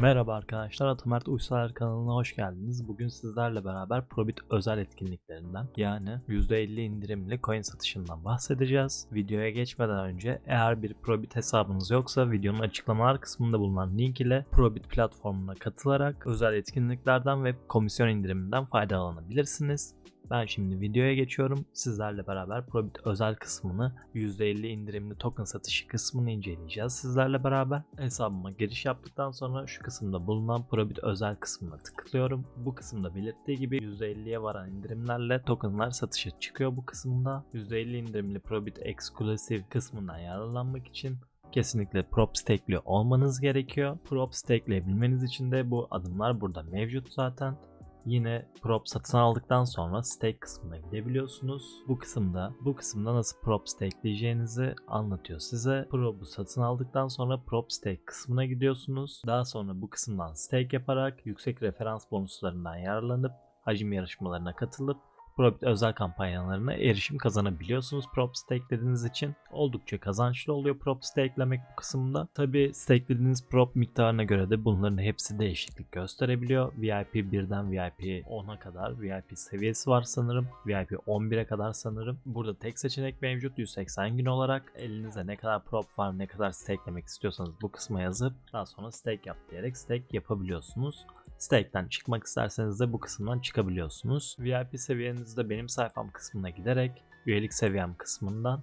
Merhaba arkadaşlar, Atamert Uysal kanalına hoş geldiniz. Bugün sizlerle beraber Probit özel etkinliklerinden yani %50 indirimli coin satışından bahsedeceğiz. Videoya geçmeden önce eğer bir Probit hesabınız yoksa videonun açıklamalar kısmında bulunan link ile Probit platformuna katılarak özel etkinliklerden ve komisyon indiriminden faydalanabilirsiniz. Ben şimdi videoya geçiyorum. Sizlerle beraber Probit özel kısmını %50 indirimli token satışı kısmını inceleyeceğiz. Sizlerle beraber hesabıma giriş yaptıktan sonra şu kısımda bulunan Probit özel kısmına tıklıyorum. Bu kısımda belirttiği gibi %50'ye varan indirimlerle tokenlar satışa çıkıyor bu kısımda. %50 indirimli Probit Exclusive kısmından yararlanmak için kesinlikle prop stakeli olmanız gerekiyor. Prop stakeleyebilmeniz için de bu adımlar burada mevcut zaten. Yine prop satın aldıktan sonra stake kısmına gidebiliyorsunuz. Bu kısımda bu kısımda nasıl prop stakeleyeceğinizi anlatıyor size. Prop'u satın aldıktan sonra prop stake kısmına gidiyorsunuz. Daha sonra bu kısımdan stake yaparak yüksek referans bonuslarından yararlanıp hacim yarışmalarına katılıp Probit özel kampanyalarına erişim kazanabiliyorsunuz prop stakelediğiniz için. Oldukça kazançlı oluyor prop stakelemek bu kısımda. Tabi stakelediğiniz prop miktarına göre de bunların hepsi değişiklik gösterebiliyor. VIP 1'den VIP 10'a kadar VIP seviyesi var sanırım. VIP 11'e kadar sanırım. Burada tek seçenek mevcut 180 gün olarak. Elinizde ne kadar prop var ne kadar stakelemek istiyorsanız bu kısma yazıp daha sonra stake yap diyerek stake yapabiliyorsunuz. Stake'den çıkmak isterseniz de bu kısımdan çıkabiliyorsunuz. VIP seviyenizde benim sayfam kısmına giderek üyelik seviyem kısmından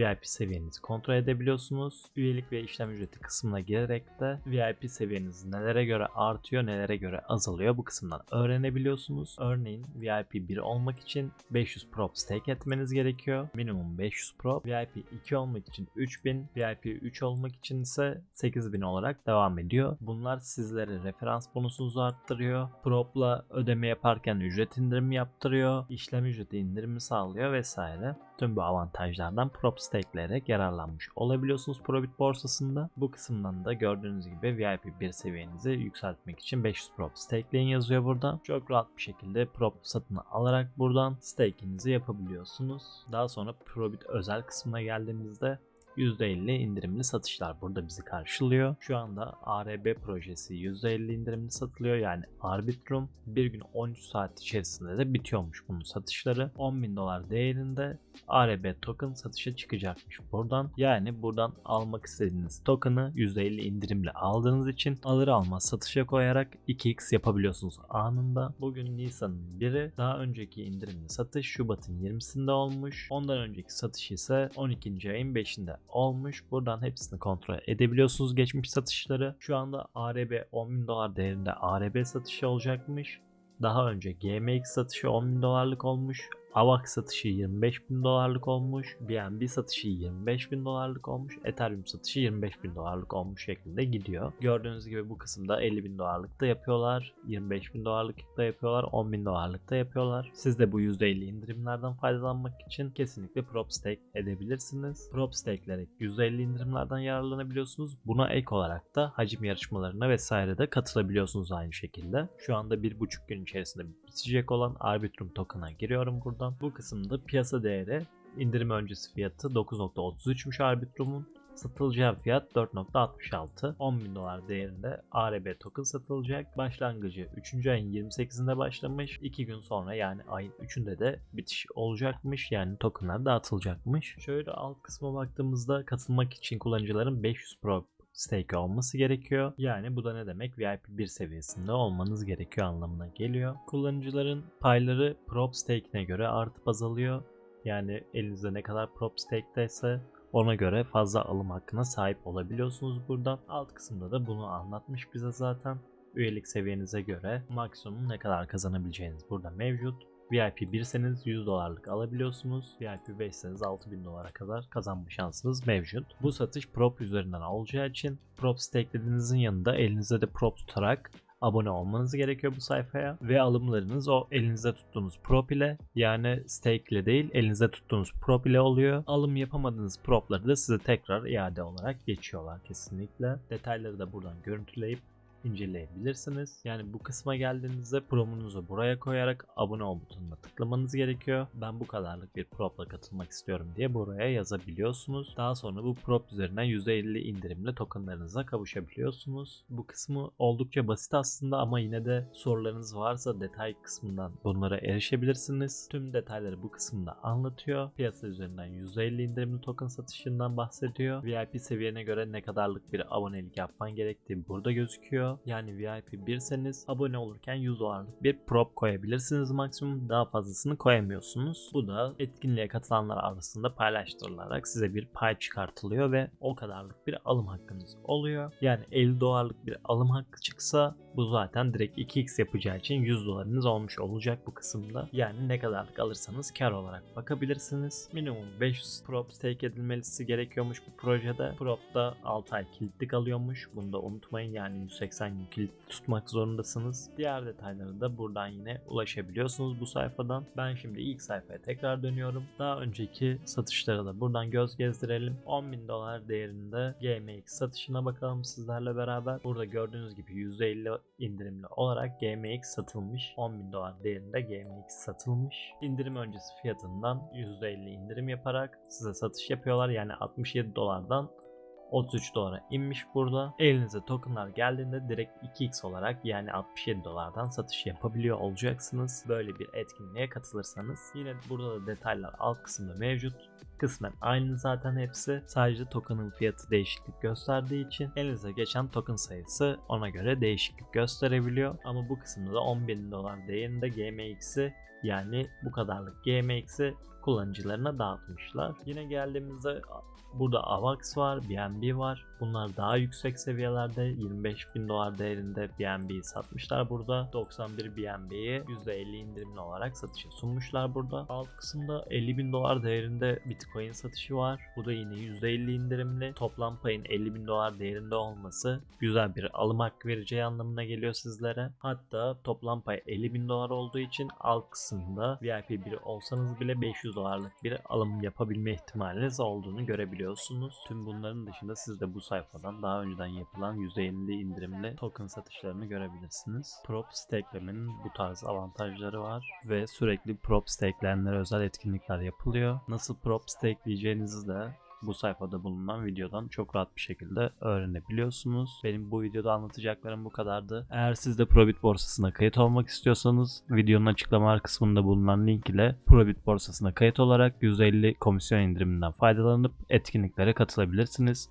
VIP seviyenizi kontrol edebiliyorsunuz. Üyelik ve işlem ücreti kısmına girerek de VIP seviyeniz nelere göre artıyor, nelere göre azalıyor bu kısımdan öğrenebiliyorsunuz. Örneğin VIP 1 olmak için 500 prop stake etmeniz gerekiyor. Minimum 500 prop. VIP 2 olmak için 3000, VIP 3 olmak için ise 8000 olarak devam ediyor. Bunlar sizlere referans bonusunuzu arttırıyor. Prop'la ödeme yaparken ücret indirimi yaptırıyor. işlem ücreti indirimi sağlıyor vesaire. Tüm bu avantajlardan prop stakeleyerek yararlanmış olabiliyorsunuz Probit borsasında. Bu kısımdan da gördüğünüz gibi VIP 1 seviyenizi yükseltmek için 500 prop stakeleyin yazıyor burada. Çok rahat bir şekilde prop satın alarak buradan stake'inizi yapabiliyorsunuz. Daha sonra Probit özel kısmına geldiğimizde %50 indirimli satışlar burada bizi karşılıyor. Şu anda ARB projesi %50 indirimli satılıyor. Yani Arbitrum bir gün 13 saat içerisinde de bitiyormuş bunun satışları. 10.000 dolar değerinde ARB token satışa çıkacakmış buradan. Yani buradan almak istediğiniz token'ı %50 indirimle aldığınız için alır almaz satışa koyarak 2x yapabiliyorsunuz anında. Bugün Nisan'ın biri daha önceki indirimli satış Şubat'ın 20'sinde olmuş. Ondan önceki satış ise 12. ayın 5'inde olmuş. Buradan hepsini kontrol edebiliyorsunuz geçmiş satışları. Şu anda ARB 10.000 dolar değerinde ARB satışı olacakmış. Daha önce GMX satışı 10.000 dolarlık olmuş. AVAX satışı 25 bin dolarlık olmuş. BNB satışı 25 bin dolarlık olmuş. Ethereum satışı 25 bin dolarlık olmuş şeklinde gidiyor. Gördüğünüz gibi bu kısımda 50 bin dolarlık da yapıyorlar. 25 bin dolarlık da yapıyorlar. 10 bin dolarlık da yapıyorlar. Siz de bu %50 indirimlerden faydalanmak için kesinlikle prop stake edebilirsiniz. Prop stake'lerek %50 indirimlerden yararlanabiliyorsunuz. Buna ek olarak da hacim yarışmalarına vesaire de katılabiliyorsunuz aynı şekilde. Şu anda 1,5 gün içerisinde bitecek olan Arbitrum token'a giriyorum burada buradan. Bu kısımda piyasa değeri indirim öncesi fiyatı 9.33'müş Arbitrum'un. Satılacağı fiyat 4.66. 10.000 dolar değerinde ARB token satılacak. Başlangıcı 3. ayın 28'inde başlamış. 2 gün sonra yani ayın 3'ünde de bitiş olacakmış. Yani tokenlar dağıtılacakmış. Şöyle alt kısma baktığımızda katılmak için kullanıcıların 500 Pro stake olması gerekiyor. Yani bu da ne demek? VIP 1 seviyesinde olmanız gerekiyor anlamına geliyor. Kullanıcıların payları prop stake'ine göre artıp azalıyor. Yani elinizde ne kadar prop stake'deyse ona göre fazla alım hakkına sahip olabiliyorsunuz buradan. Alt kısımda da bunu anlatmış bize zaten. Üyelik seviyenize göre maksimum ne kadar kazanabileceğiniz burada mevcut. VIP 1'seniz 100 dolarlık alabiliyorsunuz. VIP 5'seniz 6000 dolara kadar kazanma şansınız mevcut. Bu satış prop üzerinden olacağı için prop stakelediğinizin yanında elinizde de prop tutarak abone olmanız gerekiyor bu sayfaya ve alımlarınız o elinizde tuttuğunuz prop ile yani stake ile değil elinizde tuttuğunuz prop ile oluyor. Alım yapamadığınız propları da size tekrar iade olarak geçiyorlar kesinlikle. Detayları da buradan görüntüleyip inceleyebilirsiniz. Yani bu kısma geldiğinizde promunuzu buraya koyarak abone ol butonuna tıklamanız gerekiyor. Ben bu kadarlık bir propla katılmak istiyorum diye buraya yazabiliyorsunuz. Daha sonra bu prop üzerinden %50 indirimli tokenlarınıza kavuşabiliyorsunuz. Bu kısmı oldukça basit aslında ama yine de sorularınız varsa detay kısmından bunlara erişebilirsiniz. Tüm detayları bu kısımda anlatıyor. Piyasa üzerinden %50 indirimli token satışından bahsediyor. VIP seviyene göre ne kadarlık bir abonelik yapman gerektiği burada gözüküyor. Yani VIP 1'seniz abone olurken 100 dolarlık bir prop koyabilirsiniz maksimum. Daha fazlasını koyamıyorsunuz. Bu da etkinliğe katılanlar arasında paylaştırılarak size bir pay çıkartılıyor ve o kadarlık bir alım hakkınız oluyor. Yani 50 dolarlık bir alım hakkı çıksa bu zaten direkt 2x yapacağı için 100 dolarınız olmuş olacak bu kısımda. Yani ne kadarlık alırsanız kar olarak bakabilirsiniz. Minimum 500 prop stake edilmesi gerekiyormuş bu projede. Prop'ta 6 ay kilitli kalıyormuş. Bunu da unutmayın yani 180 gün kilitli tutmak zorundasınız. Diğer detaylara da buradan yine ulaşabiliyorsunuz bu sayfadan. Ben şimdi ilk sayfaya tekrar dönüyorum. Daha önceki satışlara da buradan göz gezdirelim. 10.000 dolar değerinde GMX satışına bakalım sizlerle beraber. Burada gördüğünüz gibi %50 indirimli olarak GMX satılmış. 10.000 dolar değerinde GMX satılmış. İndirim öncesi fiyatından %50 indirim yaparak size satış yapıyorlar. Yani 67 dolardan 33 dolara inmiş burada. Elinize tokenlar geldiğinde direkt 2x olarak yani 67 dolardan satış yapabiliyor olacaksınız. Böyle bir etkinliğe katılırsanız. Yine burada da detaylar alt kısımda mevcut. Kısmen aynı zaten hepsi. Sadece token'ın fiyatı değişiklik gösterdiği için elinize geçen token sayısı ona göre değişiklik gösterebiliyor. Ama bu kısımda da 10.000 dolar değerinde GMX'i yani bu kadarlık GMX'i kullanıcılarına dağıtmışlar. Yine geldiğimizde burada AVAX var, BNB var. Bunlar daha yüksek seviyelerde 25 bin dolar değerinde BNB'yi satmışlar burada. 91 BNB'yi %50 indirimli olarak satışa sunmuşlar burada. Alt kısımda 50 bin dolar değerinde Bitcoin satışı var. Bu da yine %50 indirimli. Toplam payın 50 bin dolar değerinde olması güzel bir alım hakkı vereceği anlamına geliyor sizlere. Hatta toplam pay 50 bin dolar olduğu için alt kısımda VIP biri olsanız bile 500 dolarlık bir alım yapabilme ihtimaliniz olduğunu görebiliyorsunuz. Tüm bunların dışında siz de bu sayfadan daha önceden yapılan %50 indirimli token satışlarını görebilirsiniz. Prop stakelemenin bu tarz avantajları var ve sürekli prop stakeleyenlere özel etkinlikler yapılıyor. Nasıl prop stakeleyeceğinizi de bu sayfada bulunan videodan çok rahat bir şekilde öğrenebiliyorsunuz. Benim bu videoda anlatacaklarım bu kadardı. Eğer siz de Probit borsasına kayıt olmak istiyorsanız videonun açıklama kısmında bulunan link ile Probit borsasına kayıt olarak %50 komisyon indiriminden faydalanıp etkinliklere katılabilirsiniz.